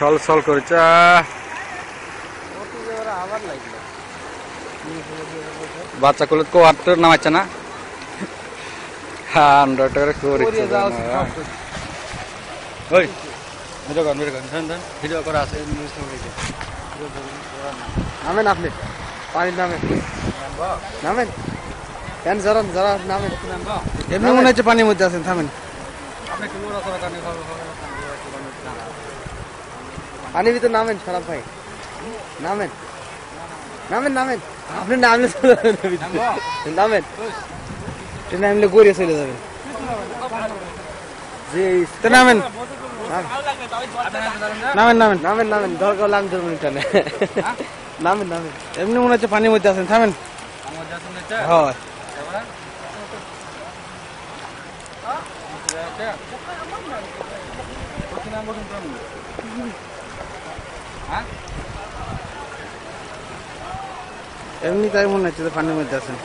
ছল ছল করছে বাচ্চা কুলত কো আটটা নামাচ্ছে না হান্ড্রেড টাকা ওই ভিডিও কর ভিডিও কর ভিডিও আছে নামেন আপনি পানির নামেন নামেন কেন জরান জরা নামেন এমনি মনে হচ্ছে পানির মধ্যে আছেন থামেন আপনি কি পানির ভিতরে নামেন খারাপ ভাই। নামেন। নামেন নামেন। আপনি নামলে চলে যাবেন নামেন। নামলে গড়িয়ে চলে যাবেন। জি তো নামেন। নামেন। নামেন নামেন। নামেন দরকার লাম ধরবেন টানে। নামেন নামেন। এমনি মনে হচ্ছে পানির মধ্যে আছেন। থামেন। হয়। এমনি তাই মনে হচ্ছে পানির মধ্যে আছেন।